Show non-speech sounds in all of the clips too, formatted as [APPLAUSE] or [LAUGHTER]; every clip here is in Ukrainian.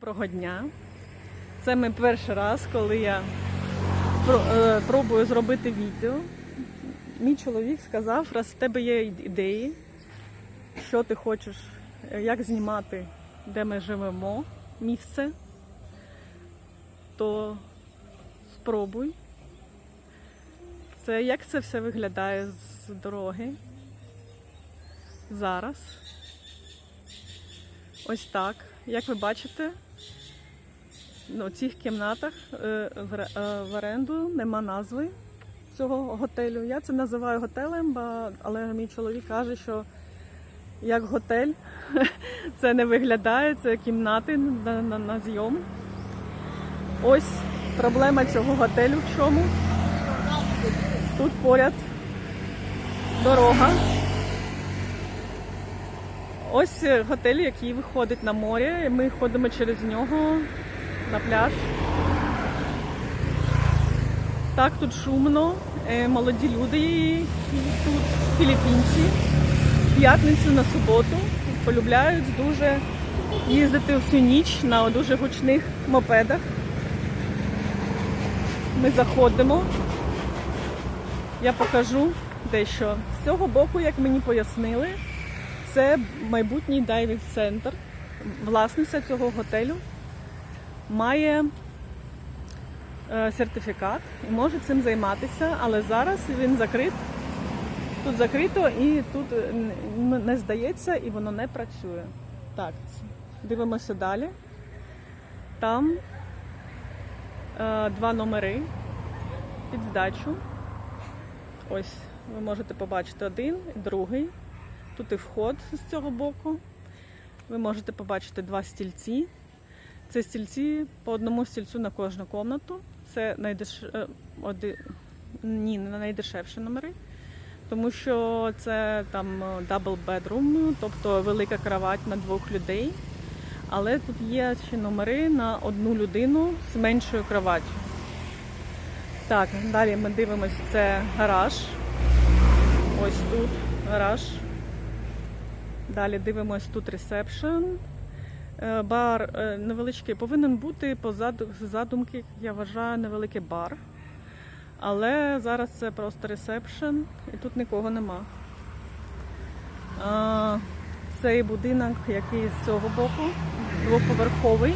Доброго дня. Це мій перший раз, коли я е, пробую зробити відео. Мій чоловік сказав, раз в тебе є ідеї, що ти хочеш, е, як знімати, де ми живемо, місце, то спробуй. Це як це все виглядає з дороги зараз. Ось так. Як ви бачите, ну, в цих кімнатах е, е, в оренду нема назви цього готелю. Я це називаю готелем, але мій чоловік каже, що як готель [LAUGHS] це не виглядає, це кімнати на, на, на зйом. Ось проблема цього готелю в чому. Тут поряд дорога. Ось е, готель, який виходить на море. і Ми ходимо через нього на пляж. Так, тут шумно. Е, Молоді люди тут філіппінці. В п'ятницю на суботу полюбляють дуже їздити всю ніч на дуже гучних мопедах. Ми заходимо. Я покажу дещо. З цього боку, як мені пояснили, це майбутній дайвінг центр. Власниця цього готелю має е, сертифікат і може цим займатися, але зараз він закрит. Тут закрито і тут е, не здається, і воно не працює. Так, дивимося далі. Там е, два номери під здачу. Ось ви можете побачити один другий. Тут і вход з цього боку. Ви можете побачити два стільці. Це стільці по одному стільцю на кожну комнату. Це найдеш... е, оди... Ні, не найдешевші номери, тому що це там дабл бедрум, тобто велика кровать на двох людей. Але тут є ще номери на одну людину з меншою кроваттю. Так, далі ми дивимося, це гараж. Ось тут гараж. Далі дивимось тут ресепшн. Е, Бар е, невеличкий повинен бути з задумки, я вважаю, невеликий бар. Але зараз це просто ресепшн і тут нікого нема. Цей будинок, який з цього боку, двоповерховий.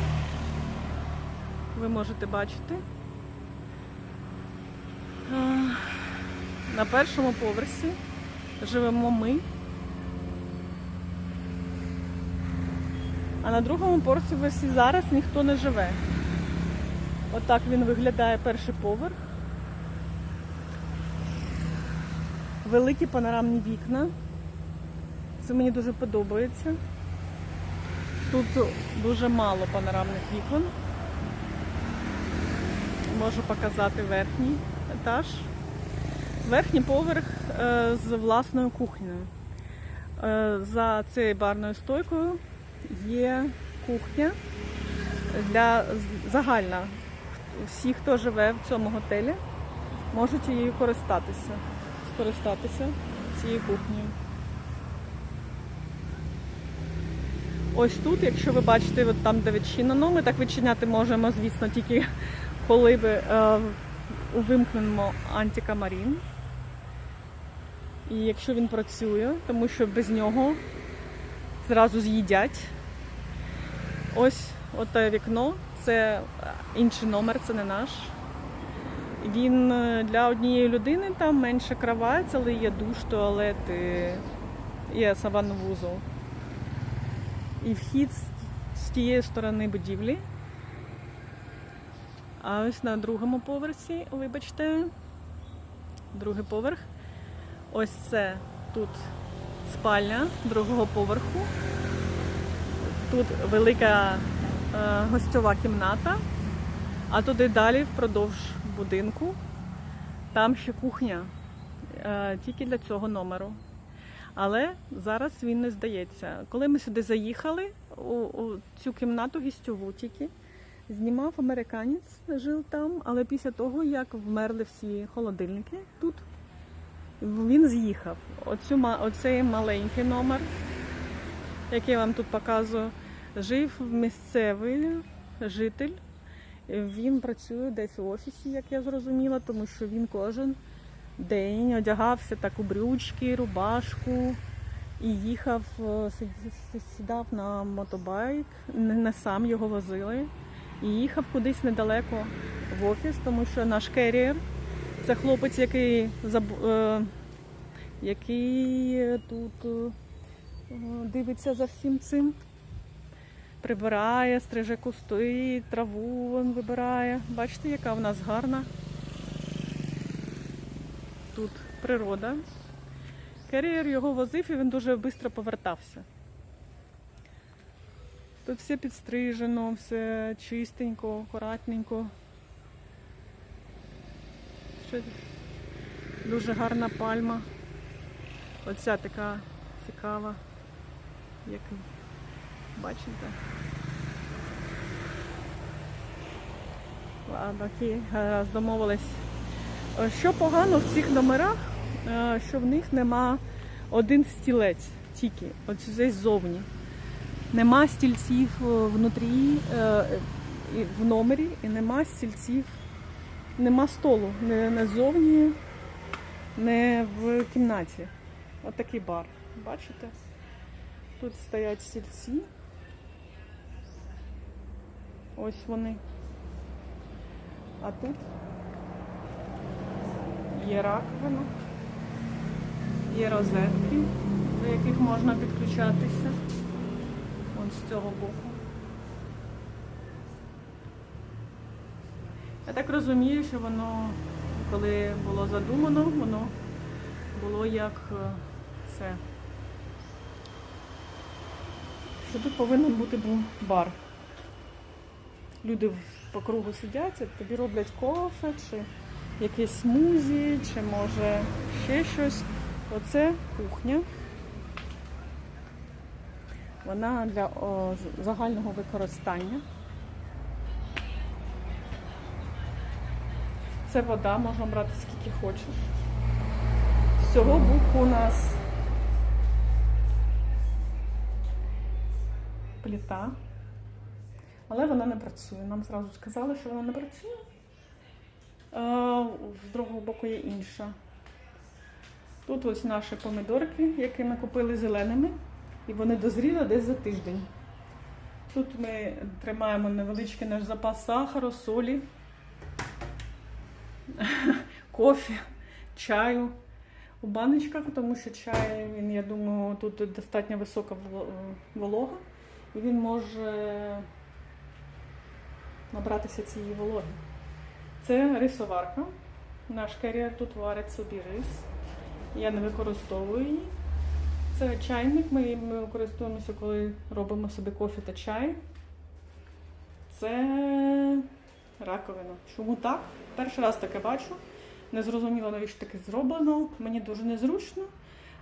Ви можете бачити. На першому поверсі живемо ми. А на другому поверсі зараз ніхто не живе. Отак він виглядає перший поверх. Великі панорамні вікна. Це мені дуже подобається. Тут дуже мало панорамних вікон. Можу показати верхній етаж. Верхній поверх е, з власною кухнею. Е, За цією барною стойкою є кухня для загальна. Всі, хто живе в цьому готелі, можуть її користатися, скористатися цією кухнею. Ось тут, якщо ви бачите, от там, де відчинено, ми так відчиняти можемо, звісно, тільки коли ви е, увімкнемо антикамарін. І якщо він працює, тому що без нього зразу з'їдять. Ось оте вікно, це інший номер, це не наш. Він е, для однієї людини там менше кровать, але є душ, туалет, і є саванвузол. І вхід з тієї сторони будівлі. А ось на другому поверсі, вибачте, другий поверх. Ось це тут спальня другого поверху. Тут велика е, гостьова кімната, а туди далі впродовж будинку. Там ще кухня, е, тільки для цього номеру. Але зараз він не здається. Коли ми сюди заїхали, у, у цю кімнату гістьову тільки знімав американець, жив там, але після того, як вмерли всі холодильники тут, він з'їхав. Оцю, оцей маленький номер, який я вам тут показую, жив місцевий житель. Він працює десь в офісі, як я зрозуміла, тому що він кожен день одягався так у брючки, рубашку і їхав, е, сідав на мотобайк, не не сам його возили, і їхав кудись недалеко в офіс, тому що наш керієр це хлопець, який е, який тут е, дивиться за всім цим. Прибирає, стриже кусти, траву він вибирає. Бачите, яка в нас гарна тут природа. Керієр його возив і він дуже швидко повертався. Тут все підстрижено, все чистенько, акуратненько. Ще Дуже гарна пальма. Оця така цікава, як бачите. Ладно, окей, гаразд, домовились. Е, Що погано в цих номерах, е, що в них нема один стілець тільки, от здесь ззовні. Нема стільців е, внутрі в номері і нема стільців, нема столу, не, ззовні, не в кімнаті. От такий бар. Бачите? Тут стоять стільці. Ось вони. А тут є раковина, є розетки, до яких можна підключатися. Ось з цього боку. Я так розумію, що воно, коли було задумано, воно було як е, це. Що тут повинен бути бар. Люди по кругу сидять, тобі роблять кофе, чи якісь смузі, чи може ще щось. Оце кухня. Вона для о, загального використання. Це вода, можна брати скільки хочеш. Цього боку у нас плита. Але вона не працює. Нам зразу сказали, що вона не працює. З другого боку є інша. Тут ось наші помідорки, які ми купили зеленими, і вони дозріли десь за тиждень. Тут ми тримаємо невеличкий наш запас сахару, солі, [LAUGHS] кофі, чаю у баночках, тому що чай, він, я думаю, тут достатньо висока волога, і він може набратися цієї вологи. Це рисоварка. Наш керіер тут варить собі рис. Я не використовую її. Це чайник, ми їм користуємося, коли робимо собі кофе та чай. Це раковина. Чому так? Перший раз таке бачу. Не зрозуміло, навіщо таке зроблено. Мені дуже незручно,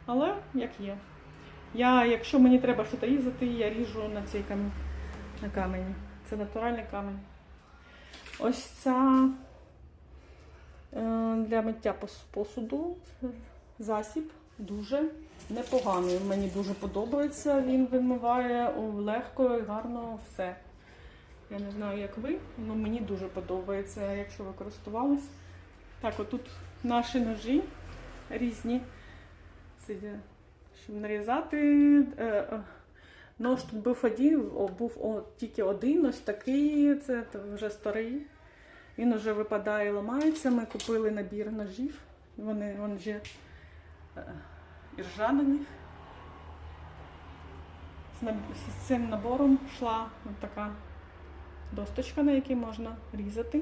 але як є. Я, якщо мені треба щось різати, я ріжу на цей камінь. На камені. Це натуральний камінь. Ось ця е, для миття посуду засіб дуже непоганий. Мені дуже подобається. Він вимиває легко і гарно все. Я не знаю, як ви, але мені дуже подобається, якщо ви користувались. Так, отут наші ножі різні. Це щоб нарізати. Е, е, Нож тут був один, був тільки один, ось такий, це вже старий. Він вже випадає, ламається. Ми купили набір ножів. Вони, вони вже е, іржанені. З, цим набором йшла така досточка, на якій можна різати.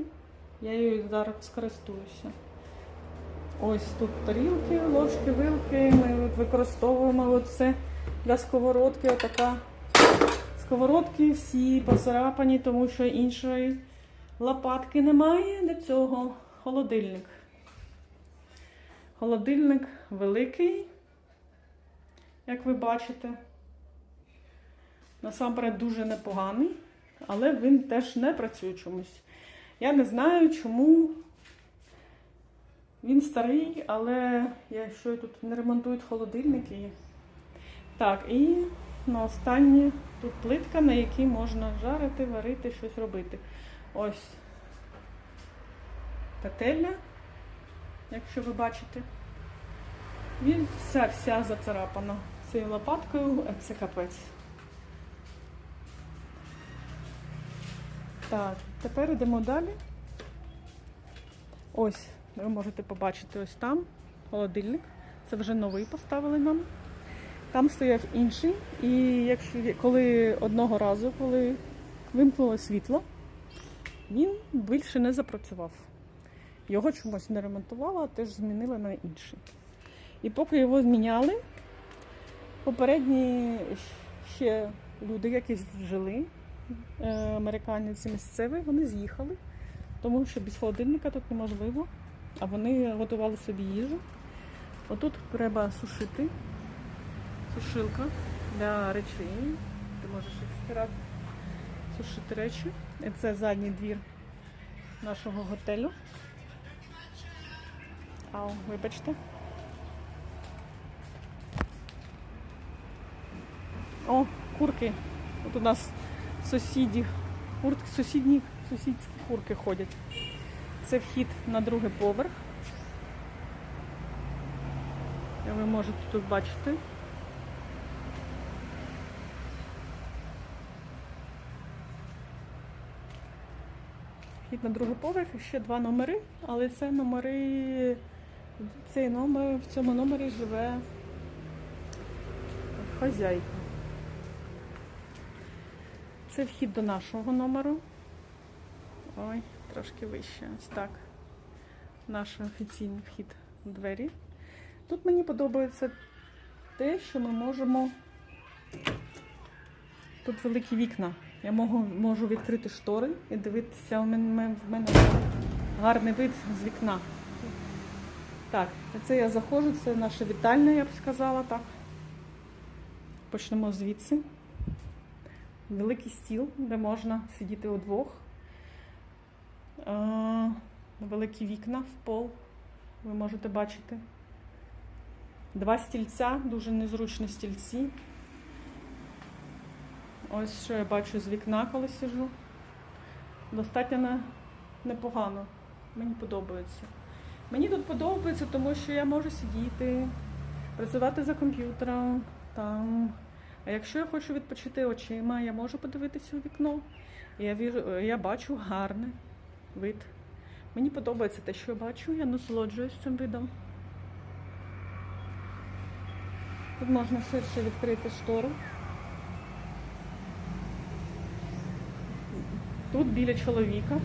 Я її зараз скористуюся. Ось тут тарілки, ложки, вилки. Ми використовуємо от це для сковородки. Отака сковородки всі поцарапані, тому що іншої лопатки немає для цього. Холодильник. Холодильник великий, як ви бачите. Насамперед дуже непоганий, але він теж не працює чомусь. Я не знаю, чому він старий, але якщо тут не ремонтують холодильники. Так, і на останнє тут плитка, на якій можна жарити, варити, щось робити. Ось петельня, якщо ви бачите. Він вся вся зацарапана цією лопаткою, це капець. Так, тепер йдемо далі. Ось, ви можете побачити ось там холодильник. Це вже новий поставили нам. Там стояв інший. І якщо коли одного разу, коли вимкнуло світло, він більше не запрацював. Його чомусь не ремонтували, а теж змінили на інший. І поки його зміняли, попередні ще люди, які жили, е, американці місцеві, вони з'їхали, тому що без холодильника тут неможливо, а вони готували собі їжу. Отут треба сушити, сушилка для речей. Ти можеш їх стирати, сушити речі. І це задній двір нашого готелю. Ау, вибачте. О, курки. От у нас сусіді, куртки, сусідні, сусідські курки ходять. Це вхід на другий поверх. Ви можете тут бачити. Вхід на другий поверх, ще два номери, але це номери, цей номер, в цьому номері живе хазяйка. Це вхід до нашого номеру. Ой, трошки вище. Ось так. Наш офіційний вхід у двері. Тут мені подобається те, що ми можемо. Тут великі вікна. Я можу, відкрити штори і дивитися, у мене, в мене гарний вид з вікна. Так, це я заходжу, це наша вітальня, я б сказала так. Почнемо звідси. Великий стіл, де можна сидіти удвох. Е, Великі вікна в пол, ви можете бачити. Два стільця, дуже незручні стільці. Ось що я бачу з вікна, коли сижу. Достатньо непогано. Мені подобається. Мені тут подобається, тому що я можу сидіти, працювати за комп'ютером. Там. А якщо я хочу відпочити очима, я можу подивитися у вікно. Я, віжу, я бачу гарний вид. Мені подобається те, що я бачу, я насолоджуюсь цим видом. Тут можна ширше відкрити штору. Тут біля чоловіка.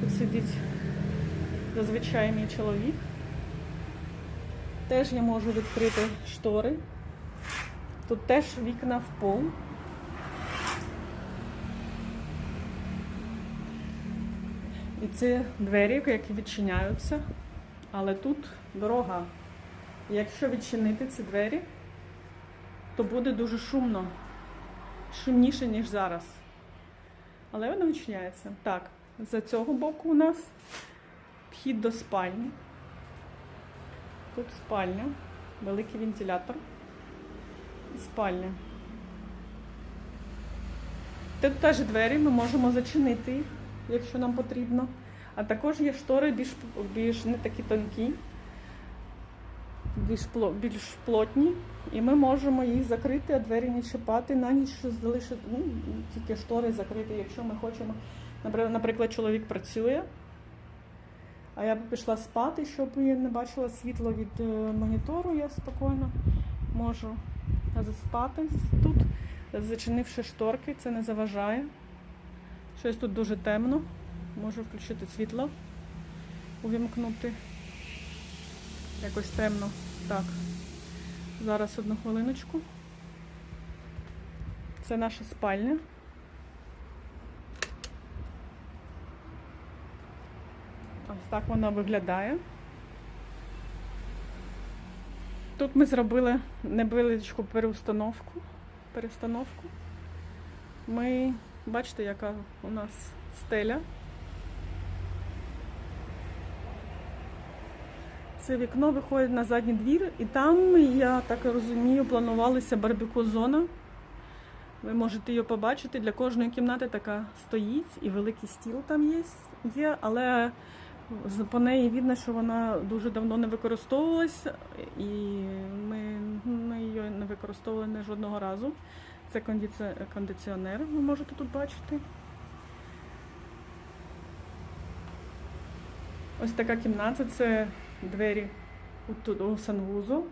Тут сидить зазвичай мій чоловік. Теж я можу відкрити штори. Тут теж вікна в пол. І це двері, які відчиняються, але тут дорога. Якщо відчинити ці двері, то буде дуже шумно. Шумніше, ніж зараз. Але воно відчиняється. Так, з цього боку у нас вхід до спальні. Тут спальня, великий вентилятор спальня. Тут теж двері ми можемо зачинити, їх, якщо нам потрібно. А також є штори більш, більш не такі тонкі, більш, більш плотні. І ми можемо їх закрити, а двері не чіпати, на ніч залишити ну, тільки штори закрити, якщо ми хочемо. Наприклад, чоловік працює, а я б пішла спати, щоб я не бачила світло від е, монітору, я спокійно можу заспати тут, зачинивши шторки, це не заважає. Щось тут дуже темно. Можу включити світло, увімкнути. Якось темно. Так. Зараз одну хвилиночку. Це наша спальня. Ось так вона виглядає. Тут ми зробили невеличку переустановку. перестановку. Ми, бачите, яка у нас стеля. Це вікно виходить на задній двір, і там, я так розумію, планувалася барбекю зона. Ви можете її побачити. Для кожної кімнати така стоїть, і великий стіл там є, є але по неї видно, що вона дуже давно не використовувалася, і ми, ми її не використовували не жодного разу. Це кондиціонер, ви можете тут бачити. Ось така кімната це двері у, тут, у санвузол.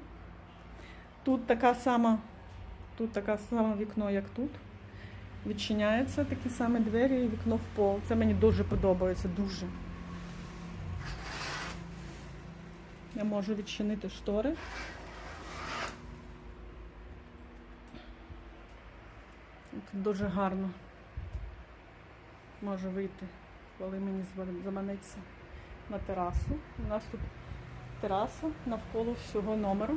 Тут така сама, тут така сама вікно, як тут. Відчиняється такі самі двері і вікно в пол. Це мені дуже подобається, дуже. Я можу відчинити штори. Тут дуже гарно. Можу вийти, коли мені заманеться на терасу. У нас тут тераса навколо всього номеру.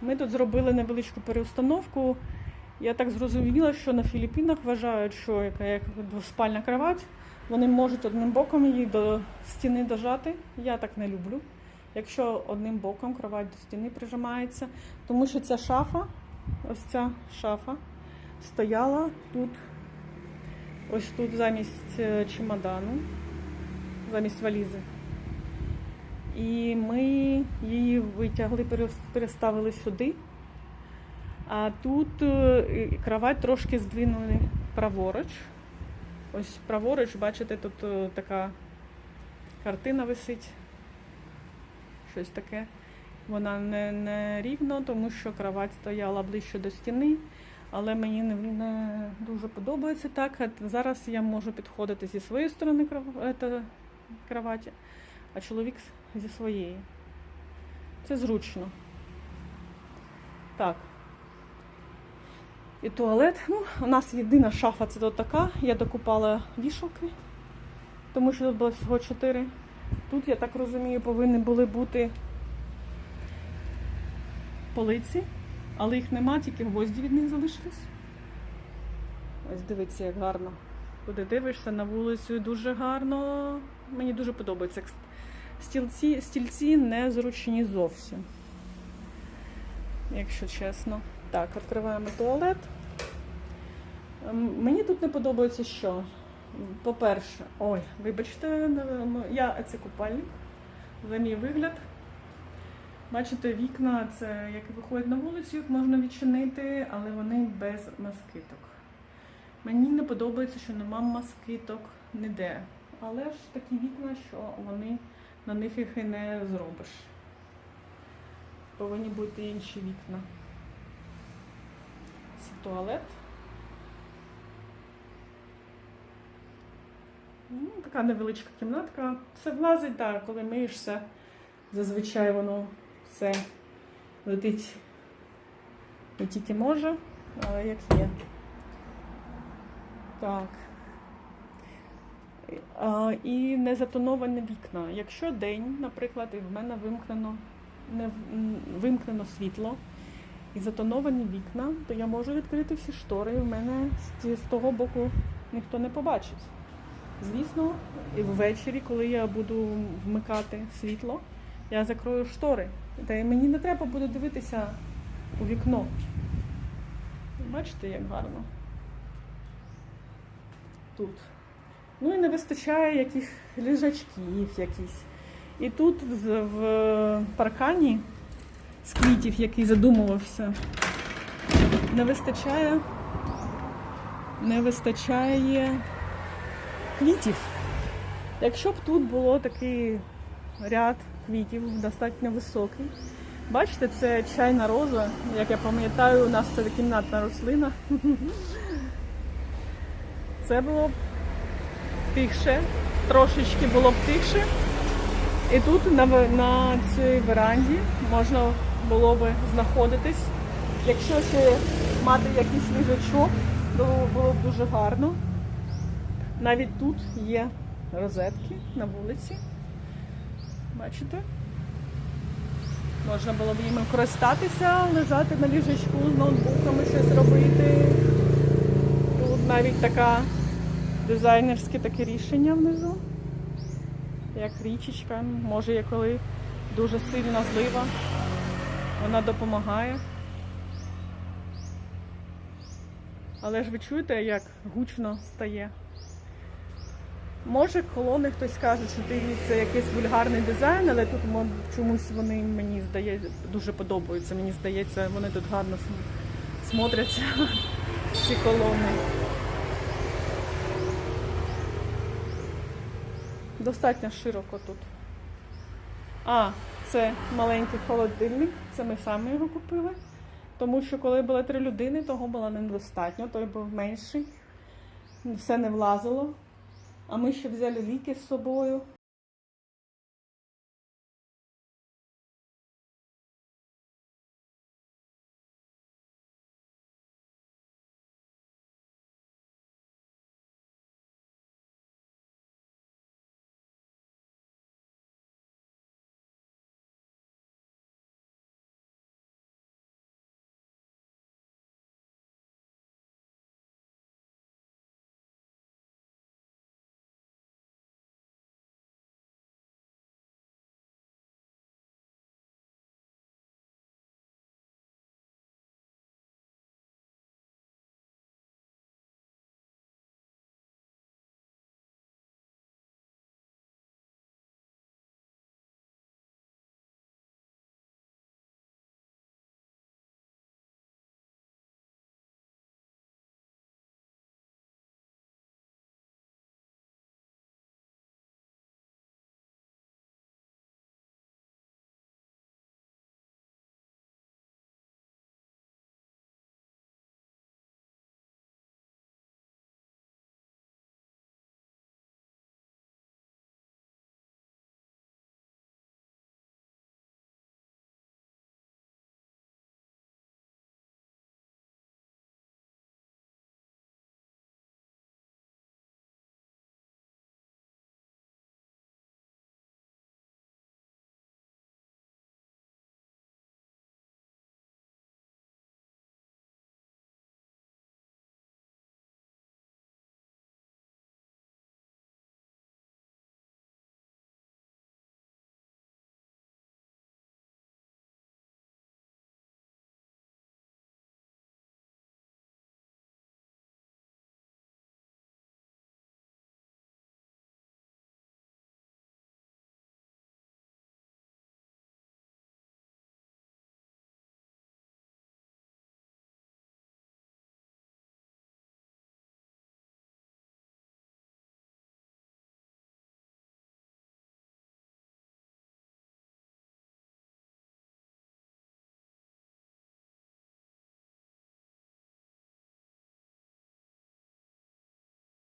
Ми тут зробили невеличку переустановку. Я так зрозуміла, що на Філіппінах вважають, що яка як двоспальна кровать, вони можуть одним боком її до стіни дожати. Я так не люблю. Якщо одним боком кровать до стіни прижимається, тому що ця шафа, ось ця шафа, стояла тут, ось тут замість е, чемодану, замість валізи. І ми її витягли, переставили сюди. А тут е, кровать трошки здвинули праворуч. Ось праворуч, бачите, тут е, така картина висить. Щось таке. Вона не, не рівно, тому що кровать стояла ближче до стіни, але мені не, не дуже подобається так. Зараз я можу підходити зі своєї сторони кроваті, а чоловік зі своєї. Це зручно. Так. І туалет. Ну, у нас єдина шафа це така. Я докупала вішалки, тому що тут було всього чотири. Тут, я так розумію, повинні були бути полиці, але їх нема, тільки гвозді від них залишились. Ось дивіться, як гарно. Куди дивишся на вулицю, дуже гарно. Мені дуже подобається. Стільці, стільці не зручні зовсім. Якщо чесно. Так, відкриваємо туалет. Мені тут не подобається що. По-перше, ой, вибачте, я це купальник. За мій вигляд. Бачите, вікна це як виходять на вулицю, їх можна відчинити, але вони без москиток. Мені не подобається, що нема москиток ніде. Але ж такі вікна, що вони на них їх і не зробиш. Повинні бути інші вікна. Це туалет. Ну, така невеличка кімнатка. Все влазить, так, коли миєшся, зазвичай воно все летить не тільки може, але як є. Так. І незатоновані вікна. Якщо день, наприклад, і в мене вимкнено, не вимкнено світло і затоновані вікна, то я можу відкрити всі штори, і в мене з того боку ніхто не побачить. Звісно, ввечері, коли я буду вмикати світло, я закрою штори. Та й мені не треба буде дивитися у вікно. Бачите, як гарно. Тут. Ну і не вистачає яких ліжачків якісь. І тут в паркані з квітів, який задумувався, не вистачає, не вистачає квітів. Якщо б тут було такий ряд квітів, достатньо високий. Бачите, це чайна роза. Як я пам'ятаю, у нас це кімнатна рослина. [LAUGHS] Це було б тихше, трошечки було б тихше. І тут на, на цій веранді можна було б знаходитись. Якщо ще мати якийсь ліжачок, то було б дуже гарно. Навіть тут є розетки на вулиці. Бачите? Можна було б їм користатися, лежати на ліжечку з ноутбуками, щось робити. Тут навіть така дизайнерське таке рішення внизу. Як річечка. Може, я коли Дуже сильна злива. Вона допомагає. Але ж ви чуєте, як гучно стає? Може, колони хтось скаже, що дивіться якийсь вульгарний дизайн, але тут чомусь вони мені здається дуже подобаються. Мені здається, вони тут гарно см- смотряться, [LAUGHS] ці колони. Достатньо широко тут. А, це маленький холодильник, це ми самі його купили. Тому що коли було три людини, того було недостатньо, той був менший, все не влазило. А ми ще взяли ліки з собою.